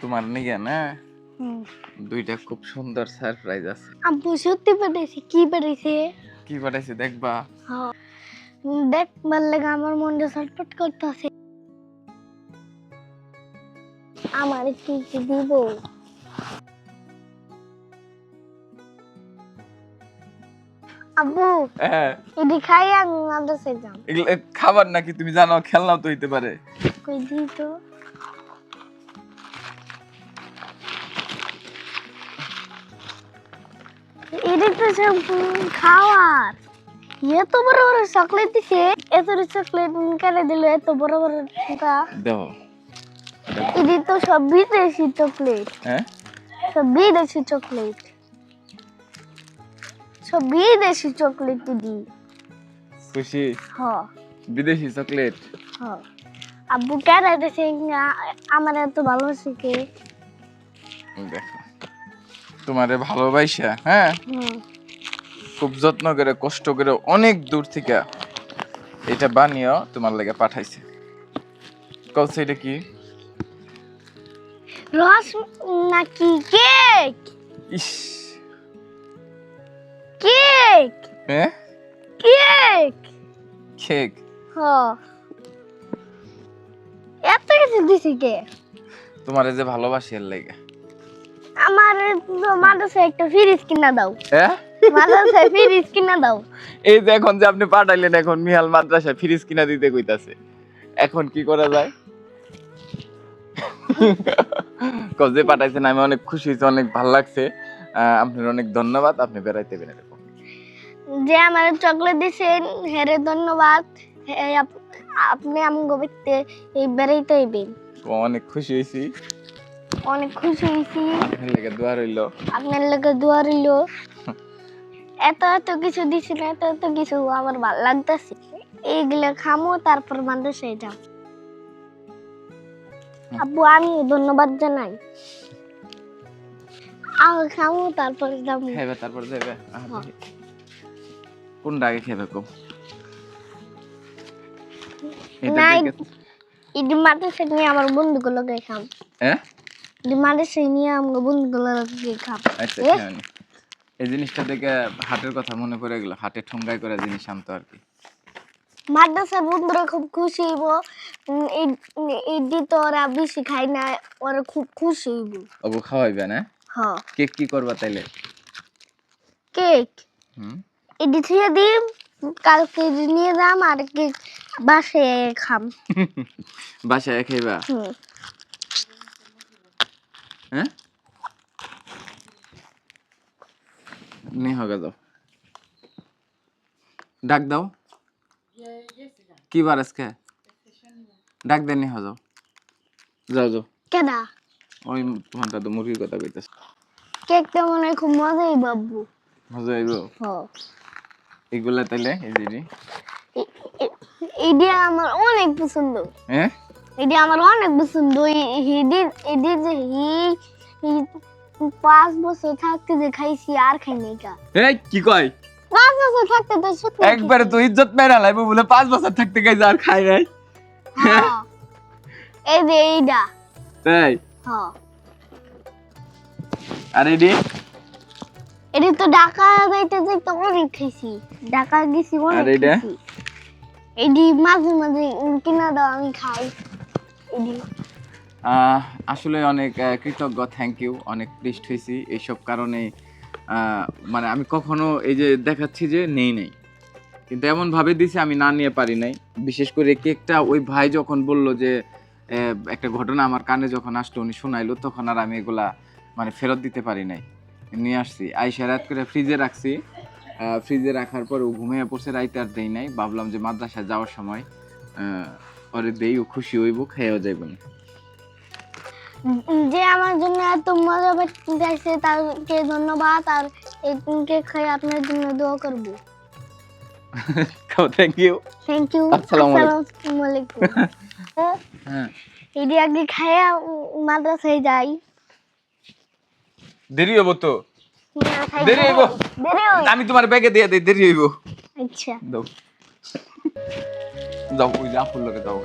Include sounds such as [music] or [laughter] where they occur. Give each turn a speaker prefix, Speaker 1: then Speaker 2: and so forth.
Speaker 1: তোমার নিয়ে না দুইটা খুব সুন্দর সারপ্রাইজ আছে।
Speaker 2: আব্বু সত্যি পাঠাইছে কি পাঠাইছে?
Speaker 1: কি পাঠাইছে দেখবা?
Speaker 2: হ্যাঁ। দেখ ভালো লাগে আমার মনটা ছটফট করতেছে। আমার কি কি দিব। আব্বু
Speaker 1: হ্যাঁ।
Speaker 2: এদি খাই আমি মাদ্রাসায় যাম
Speaker 1: এগুলো খাবার নাকি তুমি জানো খেলনাও তো হইতে পারে।
Speaker 2: কই দি তো? এটা খাওয়ার। এত বড় বড় চকলেট দিছে এত চকলেট কেন দিল এত বড় বড়
Speaker 1: দেখো।
Speaker 2: এটি তো সব বিদেশি চকলেট
Speaker 1: হ্যাঁ?
Speaker 2: সব বিদেশি চকলেট সব বিদেশি চকলেট দিদি।
Speaker 1: খুশি?
Speaker 2: হ
Speaker 1: বিদেশি চকলেট
Speaker 2: হ আব্বু কেন দিছে? আমার এত ভালোবাসে কে?
Speaker 1: দেখো। তোমারে ভালোবাসা হ্যাঁ? খুব যত্ন করে কষ্ট করে অনেক দূর থেকে এটা বানিয়ে তোমার লাগে পাঠাইছে। কলছে এটা কি?
Speaker 2: রস নাকি কেক?
Speaker 1: ইস।
Speaker 2: কেক?
Speaker 1: হ্যাঁ?
Speaker 2: কেক?
Speaker 1: কেক?
Speaker 2: হ। এত কিছু দিছে কে?
Speaker 1: তোমারে যে ভালোবাসি এর লাগে।
Speaker 2: আমার তো মাদ্রাসায় একটা ফ্রিজ কিনা দাও।
Speaker 1: হ্যাঁ
Speaker 2: মাদ্রাসায় ফ্রিজ কিনা দাও।
Speaker 1: এই যে এখন যে আপনি পাঠাইলেন এখন মিহাল মাদ্রাসা ফ্রিজ কিনা দিতে কইতাছে। এখন কি করা যায়? কজে পাঠাইছেন আমি অনেক খুশি হয়েছি অনেক ভালো লাগছে। আপনার অনেক ধন্যবাদ আপনি বেড়াইতে বেন এরকম
Speaker 2: যে আমার চকলেট দিছেন হেরে ধন্যবাদ। আপনি আমগো ব্যক্তি এই বেড়াইতে হইবেন
Speaker 1: অনেক খুশি হয়েছি।
Speaker 2: অনেক খুশি হয়েছি।
Speaker 1: আপনার লেগে দোয়া রইল।
Speaker 2: আপনার দোয়া রইল। এত এত কিছু দিছেন এত এত কিছু আমার ভালো লাগতেছে। এইগুলো খামো তারপর মাদ্রাসায় যাও। আব্বু আমি ধন্যবাদ জানাই। আগে খামো তারপর যাব।
Speaker 1: খাইবে তারপর যাবে। কোনটা আগে খাইবে
Speaker 2: ইডি নিয়ে আমার বন্ধুগুলোকে খাম।
Speaker 1: হ্যাঁ
Speaker 2: ইডি মাদ্রাসায় নিয়ে আমার বন্ধুগুলোকে
Speaker 1: আচ্ছা খেয়ে এই জিনিসটা দেখে হাটের কথা মনে পড়ে গেল। হাটে ঠোঙ্গাই করে জিনিস আনতো আর কি।
Speaker 2: মাদ্রাসার বন্ধুরা খুব খুশি হইব। ইডি তো ওরা বেশি খায় না ওরা খুব খুশি হইব।
Speaker 1: ওগো খাওয়াইবে না?
Speaker 2: হ
Speaker 1: কেক কি করবা তাইলে?
Speaker 2: কেক?
Speaker 1: হুম?
Speaker 2: ইডি থুয়ে দিম কালকে নিয়ে যাম আর কেক বাসায় খাম। [laughs]
Speaker 1: বাসায় খাইবা?
Speaker 2: হুম।
Speaker 1: হ্যাঁ? নি হবে যাও ডাক দাও। কি বার আজকে? ডাক দেন নি যাও যাও যাও।
Speaker 2: কেডা?
Speaker 1: ওই তোমারটা তো মুরগির কথা কইতেছে।
Speaker 2: কেকটা মনে হয় খুব মজাই বাবু
Speaker 1: মজা আইব
Speaker 2: হ
Speaker 1: এগুলা তাইলে এই যে
Speaker 2: ইডি আমার অনেক পছন্দ।
Speaker 1: হ্যাঁ?
Speaker 2: এটি আমার অনেক পছন্দ হিডি এটি যে হি পাঁচ বছর থাকতে যে খাইছি আর খাই নাই কা
Speaker 1: এই কি কয়
Speaker 2: পাঁচ বছর থাকতে তো সত্যি
Speaker 1: একবারে তো ইজ্জত মেরা লাইব বলে পাঁচ বছর থাকতে গেছে আর খাই নাই।
Speaker 2: এই যে এইটা
Speaker 1: তাই
Speaker 2: হ্যাঁ
Speaker 1: আর এডি
Speaker 2: এটি তো ঢাকা যাইতে যাইতে অনেক খাইছি ঢাকা গেছি অনেক? খাইছি এটি মাঝে মাঝে কিনা দাও আমি খাই
Speaker 1: আসলে অনেক কৃতজ্ঞ থ্যাংক ইউ অনেক পৃষ্ঠ হয়েছি। এইসব কারণে মানে আমি কখনো এই যে দেখাচ্ছি যে নেই নেই। কিন্তু এমন ভাবে দিছি, আমি না নিয়ে পারি নাই। বিশেষ করে কেকটা, ওই ভাই যখন বলল যে একটা ঘটনা আমার কানে যখন আসলো, উনি শোনাইলো, তখন আর আমি এগুলা মানে ফেরত দিতে পারি নাই। নিয়ে আসছি। আইসা রাত করে ফ্রিজে রাখছি। ফ্রিজে রাখার পর ও ঘুমিয়ে পড়ছে, রাইতে আর দেই নাই। ভাবলাম যে মাদ্রাসায় যাওয়ার সময় ওরে দেই ও খুশি হইব খেয়েও যাইব না।
Speaker 2: যে আমার জন্য এত মজা পাইছে তাকে ধন্যবাদ আর এই খাই আপনার জন্য দোয়া করব।
Speaker 1: থ্যাংক ইউ
Speaker 2: থ্যাংক ইউ
Speaker 1: আসসালামু আলাইকুম। [laughs] হ্যাঁ?
Speaker 2: এটি আগে খাইয়া মাদ্রাসায় যাই।
Speaker 1: দেরি হব তো? দেরি হইবো।
Speaker 2: দেরি হইব।
Speaker 1: আমি তোমার ব্যাগে দিয়ে দেই দেরি হইব।
Speaker 2: আচ্ছা।
Speaker 1: দাও। যাও ওই যে আপুর লোকে যাও